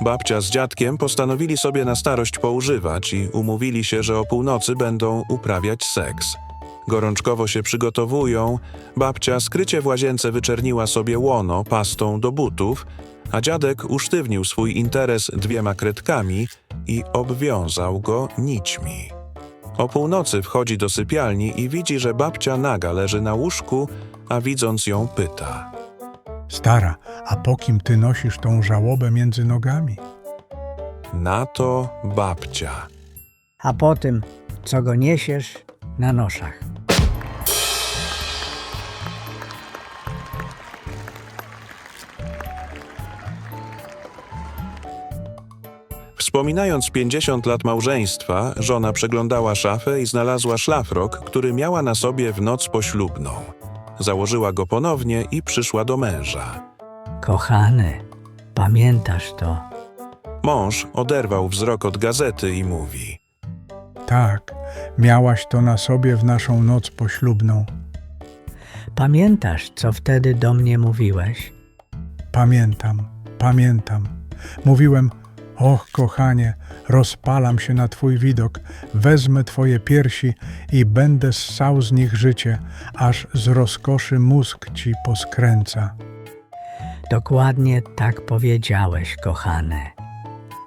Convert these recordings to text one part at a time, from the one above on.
Babcia z dziadkiem postanowili sobie na starość poużywać i umówili się, że o północy będą uprawiać seks. Gorączkowo się przygotowują, babcia skrycie w łazience wyczerniła sobie łono pastą do butów, a dziadek usztywnił swój interes dwiema kredkami i obwiązał go nićmi. O północy wchodzi do sypialni i widzi, że babcia naga leży na łóżku, a widząc ją pyta. Stara, a po kim ty nosisz tą żałobę między nogami? Na to babcia. a po tym, co go niesiesz na noszach. Wspominając 50 lat małżeństwa, żona przeglądała szafę i znalazła szlafrok, który miała na sobie w noc poślubną. Założyła go ponownie i przyszła do męża. Kochany, pamiętasz to? Mąż oderwał wzrok od gazety i mówi: Tak, miałaś to na sobie w naszą noc poślubną. Pamiętasz, co wtedy do mnie mówiłeś? Pamiętam, pamiętam. Mówiłem, och kochanie, rozpalam się na twój widok, wezmę twoje piersi i będę ssał z nich życie, aż z rozkoszy mózg ci poskręca. Dokładnie tak powiedziałeś, kochany.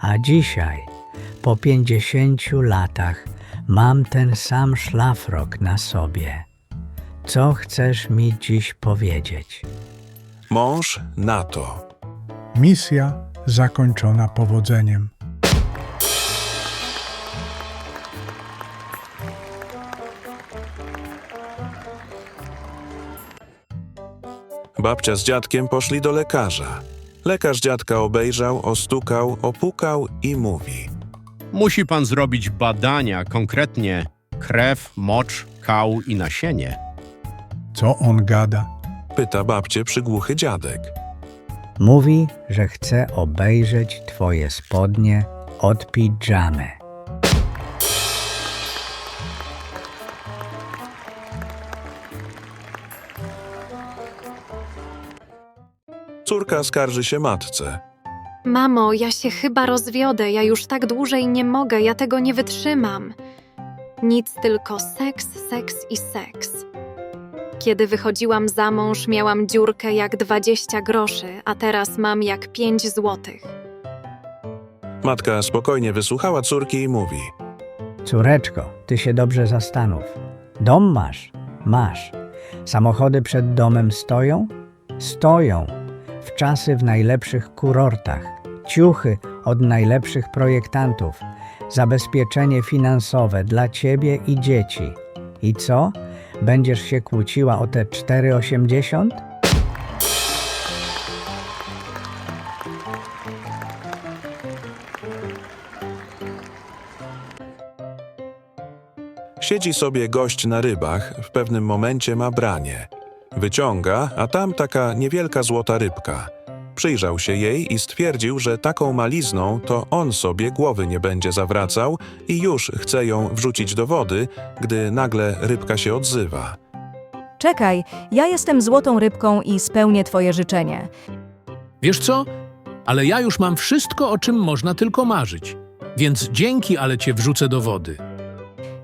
A dzisiaj, po pięćdziesięciu latach, mam ten sam szlafrok na sobie. Co chcesz mi dziś powiedzieć? Mąż na to. Misja zakończona powodzeniem. Babcia z dziadkiem poszli do lekarza. Lekarz dziadka obejrzał, ostukał, opukał i mówi: Musi pan zrobić badania, konkretnie krew, mocz, kał i nasienie. Co on gada? Pyta babcie przygłuchy dziadek. Mówi, że chce obejrzeć twoje spodnie od pidżamy. Córka skarży się matce. Mamo, ja się chyba rozwiodę, ja już tak dłużej nie mogę, ja tego nie wytrzymam. Nic tylko seks, seks i seks. Kiedy wychodziłam za mąż, miałam dziurkę jak 20 groszy, a teraz mam jak 5 złotych. Matka spokojnie wysłuchała córki i mówi: Córeczko, ty się dobrze zastanów. Dom masz? Masz. Samochody przed domem stoją? Stoją. W czasy w najlepszych kurortach. Ciuchy od najlepszych projektantów. Zabezpieczenie finansowe dla ciebie i dzieci. I co? Będziesz się kłóciła o te 4,80? Siedzi sobie gość na rybach, w pewnym momencie ma branie. Wyciąga, a tam taka niewielka złota rybka. Przyjrzał się jej i stwierdził, że taką malizną to on sobie głowy nie będzie zawracał i już chce ją wrzucić do wody, gdy nagle rybka się odzywa. Czekaj, ja jestem złotą rybką i spełnię twoje życzenie. Wiesz co? Ale ja już mam wszystko, o czym można tylko marzyć. Więc dzięki, ale cię wrzucę do wody.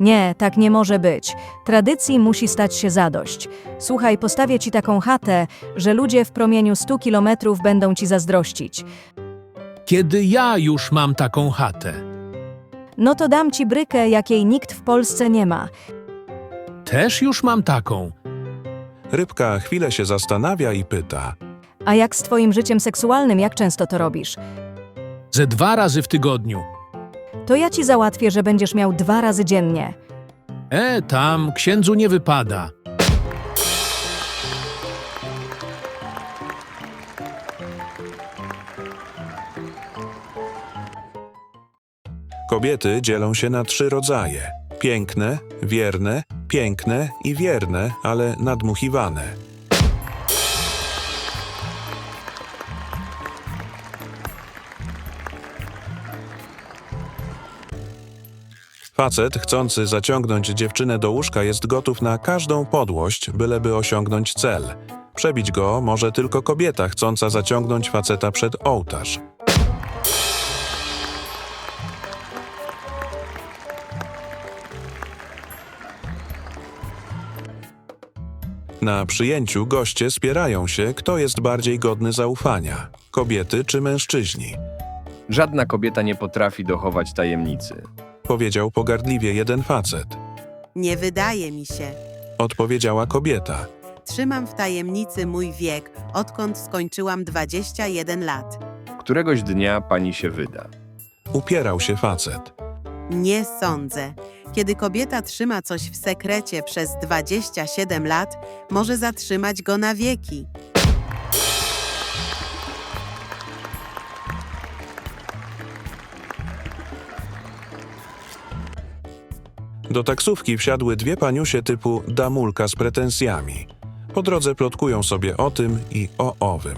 Nie, tak nie może być. Tradycji musi stać się zadość. Słuchaj, postawię ci taką chatę, że ludzie w promieniu 100 kilometrów będą ci zazdrościć. Kiedy ja już mam taką chatę? No to dam ci brykę, jakiej nikt w Polsce nie ma. Też już mam taką. Rybka chwilę się zastanawia i pyta: A jak z twoim życiem seksualnym, jak często to robisz? Ze dwa razy w tygodniu. To ja ci załatwię, że będziesz miał dwa razy dziennie. E, tam księdzu nie wypada. Kobiety dzielą się na trzy rodzaje: piękne, wierne, piękne i wierne, ale nadmuchiwane. Facet chcący zaciągnąć dziewczynę do łóżka jest gotów na każdą podłość, byleby osiągnąć cel. Przebić go może tylko kobieta chcąca zaciągnąć faceta przed ołtarz. Na przyjęciu goście spierają się, kto jest bardziej godny zaufania kobiety czy mężczyźni. Żadna kobieta nie potrafi dochować tajemnicy. Powiedział pogardliwie jeden facet. Nie wydaje mi się. Odpowiedziała kobieta. Trzymam w tajemnicy mój wiek, odkąd skończyłam 21 lat. Któregoś dnia pani się wyda. Upierał się facet. Nie sądzę. Kiedy kobieta trzyma coś w sekrecie przez 27 lat, może zatrzymać go na wieki. Do taksówki wsiadły dwie paniusie typu damulka z pretensjami. Po drodze plotkują sobie o tym i o owym.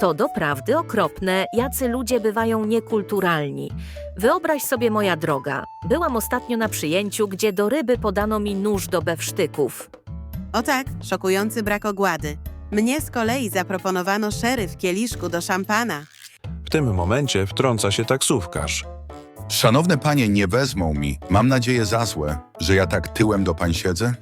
To doprawdy okropne, jacy ludzie bywają niekulturalni. Wyobraź sobie, moja droga, byłam ostatnio na przyjęciu, gdzie do ryby podano mi nóż do bewsztyków. O tak, szokujący brak ogłady. Mnie z kolei zaproponowano szery w kieliszku do szampana. W tym momencie wtrąca się taksówkarz. Szanowne panie, nie wezmą mi, mam nadzieję za złe, że ja tak tyłem do pań siedzę?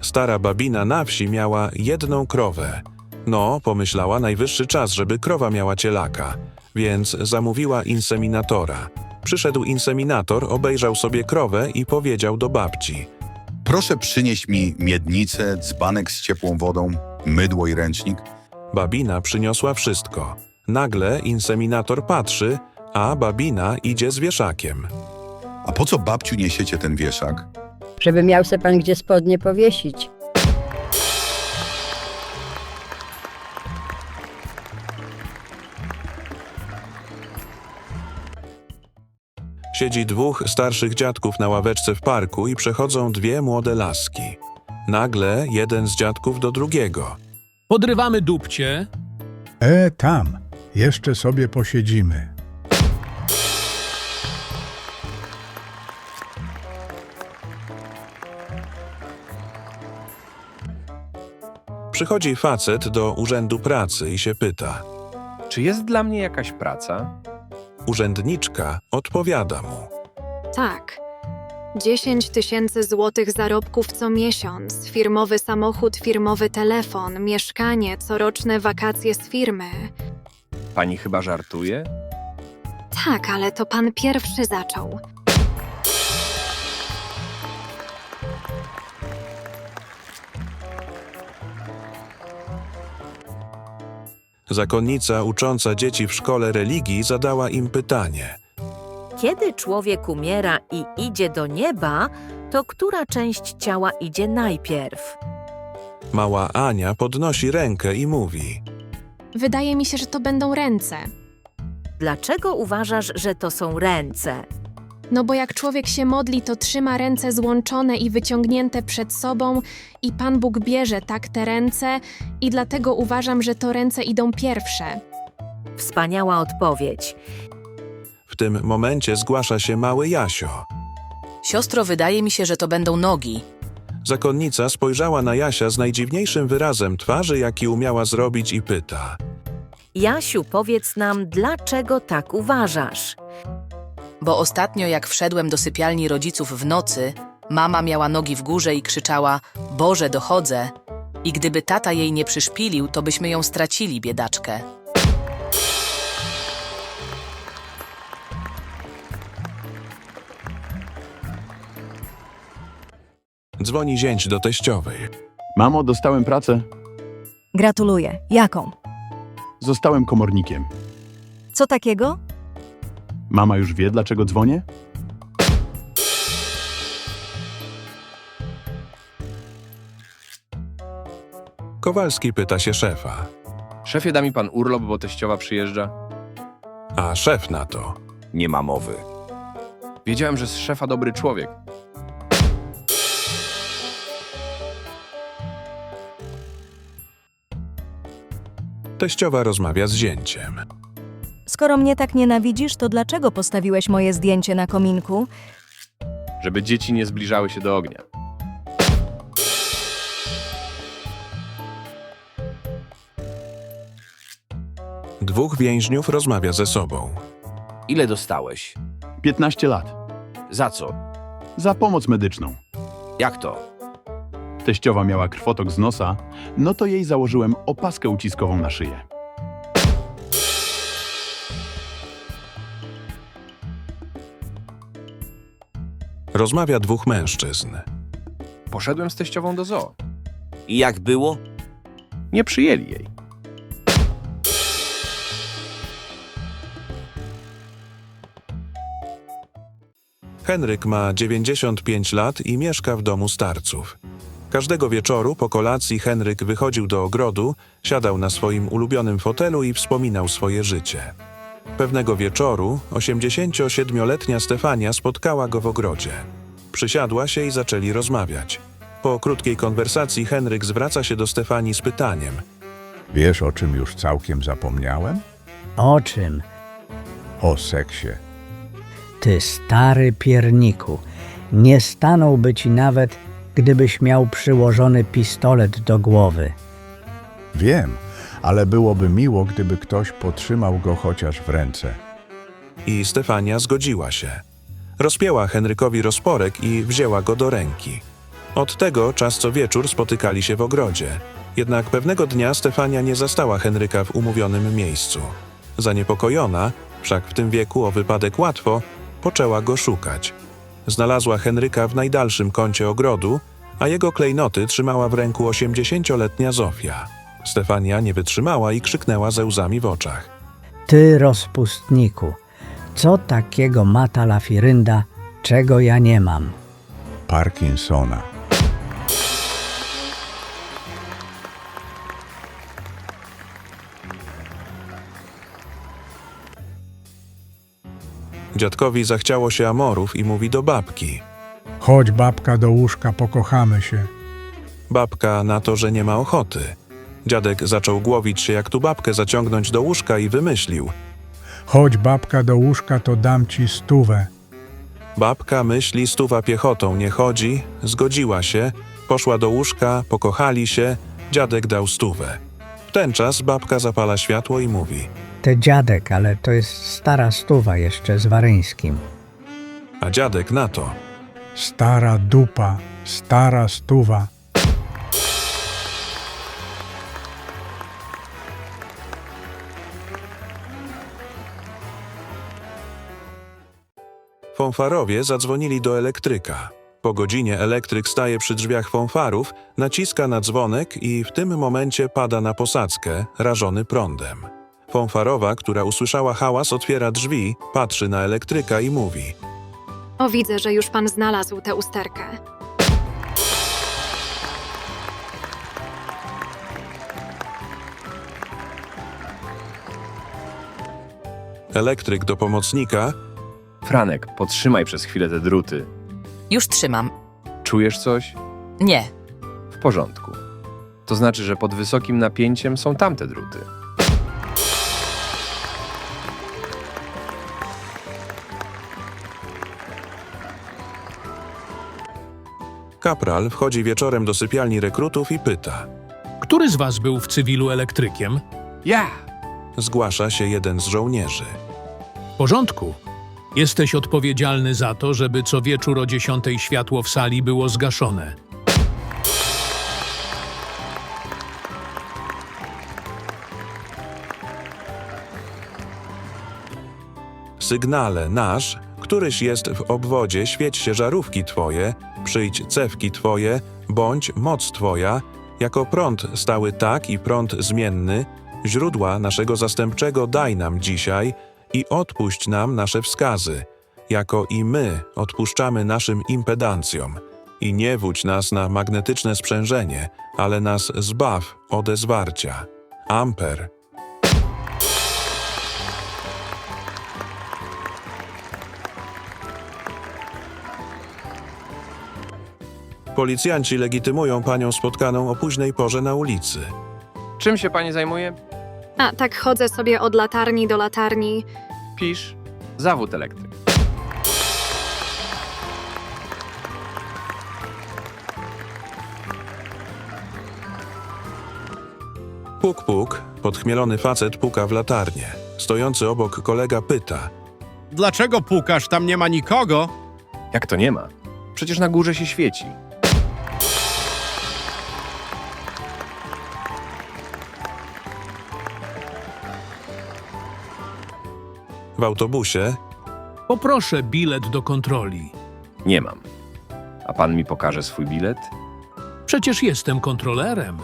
Stara babina na wsi miała jedną krowę. No, pomyślała, najwyższy czas, żeby krowa miała cielaka, więc zamówiła inseminatora. Przyszedł inseminator, obejrzał sobie krowę i powiedział do babci. Proszę przynieść mi miednicę, dzbanek z ciepłą wodą, mydło i ręcznik. Babina przyniosła wszystko. Nagle inseminator patrzy, a babina idzie z wieszakiem. A po co babciu niesiecie ten wieszak? żeby miał se pan gdzie spodnie powiesić. Siedzi dwóch starszych dziadków na ławeczce w parku i przechodzą dwie młode laski. Nagle jeden z dziadków do drugiego. Podrywamy dupcie. E, tam, jeszcze sobie posiedzimy. Przychodzi facet do urzędu pracy i się pyta. Czy jest dla mnie jakaś praca? Urzędniczka odpowiada mu. Tak. 10 tysięcy złotych zarobków co miesiąc, firmowy samochód, firmowy telefon, mieszkanie, coroczne wakacje z firmy. Pani chyba żartuje? Tak, ale to pan pierwszy zaczął. Zakonnica ucząca dzieci w szkole religii zadała im pytanie. Kiedy człowiek umiera i idzie do nieba, to która część ciała idzie najpierw? Mała Ania podnosi rękę i mówi. Wydaje mi się, że to będą ręce. Dlaczego uważasz, że to są ręce? No bo jak człowiek się modli, to trzyma ręce złączone i wyciągnięte przed sobą, i Pan Bóg bierze tak te ręce, i dlatego uważam, że to ręce idą pierwsze. Wspaniała odpowiedź. W tym momencie zgłasza się mały Jasio. Siostro, wydaje mi się, że to będą nogi. Zakonnica spojrzała na Jasia z najdziwniejszym wyrazem twarzy, jaki umiała zrobić i pyta. Jasiu, powiedz nam, dlaczego tak uważasz? Bo ostatnio, jak wszedłem do sypialni rodziców w nocy, mama miała nogi w górze i krzyczała: Boże, dochodzę! I gdyby tata jej nie przyszpilił, to byśmy ją stracili, biedaczkę. Dzwoni zięć do teściowej. Mamo, dostałem pracę. Gratuluję. Jaką? Zostałem komornikiem. Co takiego? Mama już wie, dlaczego dzwonię? Kowalski pyta się szefa. Szefie, da mi pan urlop, bo teściowa przyjeżdża? A szef na to. Nie ma mowy. Wiedziałem, że z szefa dobry człowiek. Teściowa rozmawia z zięciem. Skoro mnie tak nienawidzisz, to dlaczego postawiłeś moje zdjęcie na kominku? Żeby dzieci nie zbliżały się do ognia. Dwóch więźniów rozmawia ze sobą. Ile dostałeś? 15 lat. Za co? Za pomoc medyczną. Jak to? Teściowa miała krwotok z nosa, no to jej założyłem opaskę uciskową na szyję. Rozmawia dwóch mężczyzn. Poszedłem z teściową do zoo. I jak było? Nie przyjęli jej. Henryk ma 95 lat i mieszka w domu starców. Każdego wieczoru po kolacji Henryk wychodził do ogrodu, siadał na swoim ulubionym fotelu i wspominał swoje życie. Pewnego wieczoru 87-letnia Stefania spotkała go w ogrodzie. Przysiadła się i zaczęli rozmawiać. Po krótkiej konwersacji Henryk zwraca się do Stefanii z pytaniem. Wiesz, o czym już całkiem zapomniałem? O czym? O seksie. Ty stary pierniku, nie stanąłby ci nawet, gdybyś miał przyłożony pistolet do głowy. Wiem, ale byłoby miło, gdyby ktoś potrzymał go chociaż w ręce. I Stefania zgodziła się. Rozpięła Henrykowi rozporek i wzięła go do ręki. Od tego czas co wieczór spotykali się w ogrodzie. Jednak pewnego dnia Stefania nie zastała Henryka w umówionym miejscu. Zaniepokojona, wszak w tym wieku o wypadek łatwo, poczęła go szukać. Znalazła Henryka w najdalszym kącie ogrodu, a jego klejnoty trzymała w ręku 80-letnia Zofia. Stefania nie wytrzymała i krzyknęła ze łzami w oczach. Ty rozpustniku, co takiego ma ta lafirynda, czego ja nie mam? Parkinsona. Dziadkowi zachciało się amorów i mówi do babki. Chodź, babka, do łóżka, pokochamy się. Babka na to, że nie ma ochoty. Dziadek zaczął głowić się, jak tu babkę zaciągnąć do łóżka i wymyślił. Chodź, babka, do łóżka, to dam ci stówę. Babka myśli, stuwa piechotą nie chodzi, zgodziła się, poszła do łóżka, pokochali się, dziadek dał stówę. W ten czas babka zapala światło i mówi. Ty dziadek, ale to jest stara stuwa jeszcze z Waryńskim. A dziadek na to. Stara dupa, stara stuwa. Fonfarowie zadzwonili do elektryka. Po godzinie elektryk staje przy drzwiach fonfarów, naciska na dzwonek i w tym momencie pada na posadzkę, rażony prądem. Fonfarowa, która usłyszała hałas, otwiera drzwi, patrzy na elektryka i mówi. O, widzę, że już pan znalazł tę usterkę. Elektryk do pomocnika, Franek, podtrzymaj przez chwilę te druty. Już trzymam. Czujesz coś? Nie. W porządku. To znaczy, że pod wysokim napięciem są tamte druty. kapral wchodzi wieczorem do sypialni rekrutów i pyta. Który z was był w cywilu elektrykiem? Ja! Zgłasza się jeden z żołnierzy. W porządku. Jesteś odpowiedzialny za to, żeby co wieczór o dziesiątej światło w sali było zgaszone. Sygnale nasz, któryś jest w obwodzie, świeć się żarówki twoje, przyjdź cewki twoje, bądź moc twoja, jako prąd stały tak i prąd zmienny, źródła naszego zastępczego daj nam dzisiaj i odpuść nam nasze wskazy, jako i my odpuszczamy naszym impedancjom. I nie wódź nas na magnetyczne sprzężenie, ale nas zbaw ode zwarcia. Amper. Policjanci legitymują panią spotkaną o późnej porze na ulicy. Czym się pani zajmuje? A tak chodzę sobie od latarni do latarni. Pisz. Zawód elektryk. Puk, puk, podchmielony facet puka w latarnię. Stojący obok kolega pyta. Dlaczego pukasz? Tam nie ma nikogo. Jak to nie ma? Przecież na górze się świeci. W autobusie Poproszę bilet do kontroli. Nie mam. A pan mi pokaże swój bilet? Przecież jestem kontrolerem.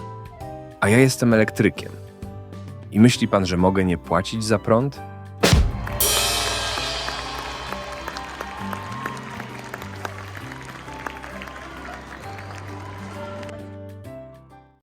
A ja jestem elektrykiem. I myśli pan, że mogę nie płacić za prąd?